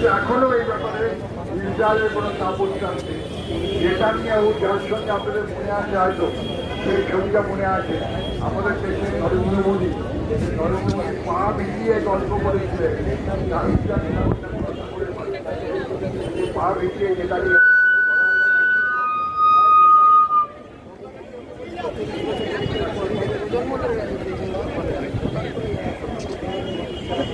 কিন্তু এখনও এই ব্যাপারে ইসরায়েলের কোনো তাপন চাচ্ছে যেটা নিয়ে যার সঙ্গে আপনাদের মনে আছে হয়তো, সেই ছবিটা মনে আছে। আমাদের দেশের নরেন্দ্র মোদী নরেন্দ্র মোদী পা ভিড়িয়ে গল্প করেছিলেন। পা ভিড়িয়ে যেটা নিয়ে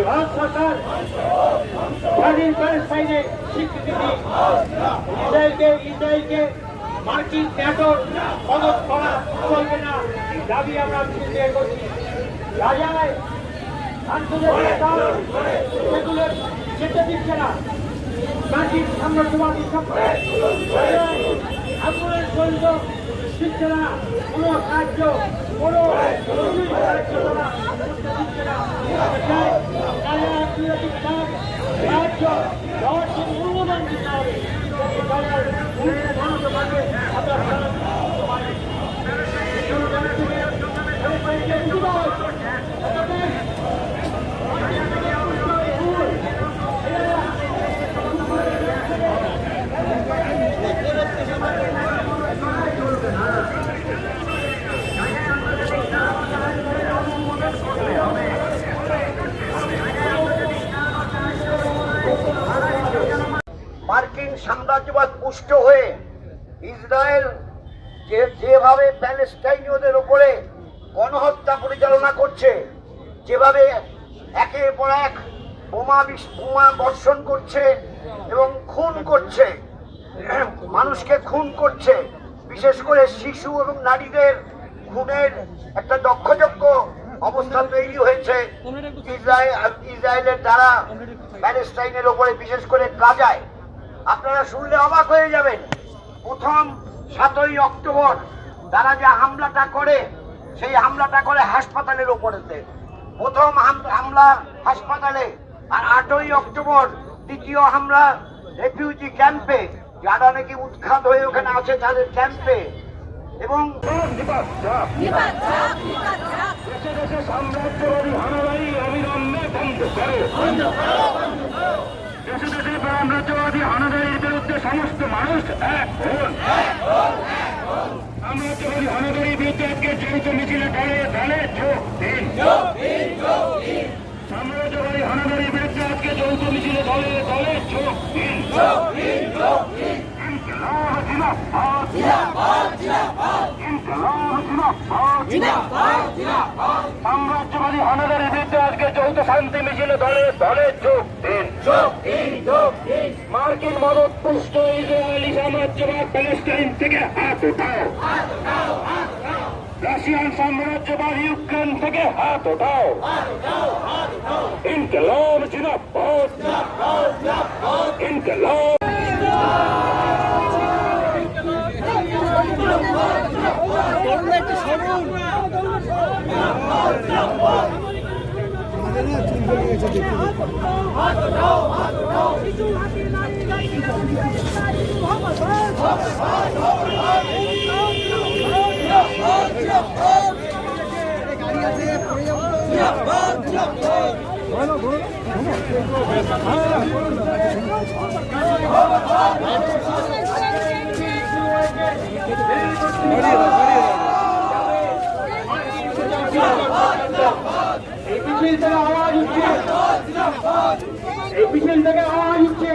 ভারত সরকার স্বাধীন প্যালেস্টাইনের স্বীকৃতি দিন ইসরায়েলকে ইসরায়েলকে মার্কিন ন্যাটোর মদত করা চলবে না দাবি আমরা মিছিল করছি রাজায় সেগুলো যেতে দিচ্ছে না। মার্কিন সাম্রাজ্যবাদী সরকার, আগুনের সৈন্য না। কোনো সাহায্য কোনো তারা করতে দিচ্ছে না আমরা চাই তারা আন্তর্জাতিক সাহায্য সাহায্য দেওয়ার জন্য অনুমোদন দিতে হবে যাতে তারা উল্টে ধ্বংস করে আমরা সাহায্য করতে পারি। এগুলো জানা থেকে সবাইকে বিদায়। আপনাদের মার্কিন পুষ্ট হয়ে ইসরায়েল যে যেভাবে প্যালেস্টাইনীয়দের উপরে গণহত্যা পরিচালনা করছে, যেভাবে একের পর এক বোমা বোমা বর্ষণ করছে এবং খুন করছে, মানুষকে খুন করছে, বিশেষ করে শিশু এবং নারীদের খুনের একটা দক্ষযোগ্য অবস্থা তৈরি হয়েছে ইসরায়েল ইসরায়েলের দ্বারা প্যালেস্টাইনের ওপরে বিশেষ করে গাজায়। আপনারা শুনলে অবাক হয়ে যাবেন। প্রথম সাতই অক্টোবর তারা যে হামলাটা করে, সেই হামলাটা করে হাসপাতালের ওপরেতে। প্রথম হামলা হাসপাতালে আর আটই অক্টোবর দ্বিতীয় হামলা রেফিউজি ক্যাম্পে, যারা নাকি উৎখাত হয়ে ওখানে আছে তাদের ক্যাম্পে। এবং সাম্রাজ্যবাদী অবিলম্বে বন্ধ করো। সাম্রাজ্যবাদী হানাদারির বিরুদ্ধে সমস্ত মানুষ এক হন। সাম্রাজ্যবাদী হানাদারির বিরুদ্ধে আজকে যৌথ মিছিলে দলে দলে সাম্রাজ্যবাদী হানাদারির বিরুদ্ধে আজকে যৌথ মিছিলে দলে দলে সাম্রাজ্যবাদী হানাদারের বিরুদ্ধে আজকে যৌথ শান্তি মিছিলে দলে দলে যোগ দিন। মার্কিন মদত পুষ্ট ইসরায়েলি সাম্রাজ্যবাদ প্যালেস্টাইন থেকে হাত উঠাও। রাশিয়ান সাম্রাজ্যবাদ ইউক্রেন থেকে হাত উঠাও। ইনকলাব ইনকলাব। এই মিছিল থেকে আওয়াজ উঠছে এই মিছিল থেকে আওয়াজ উঠছে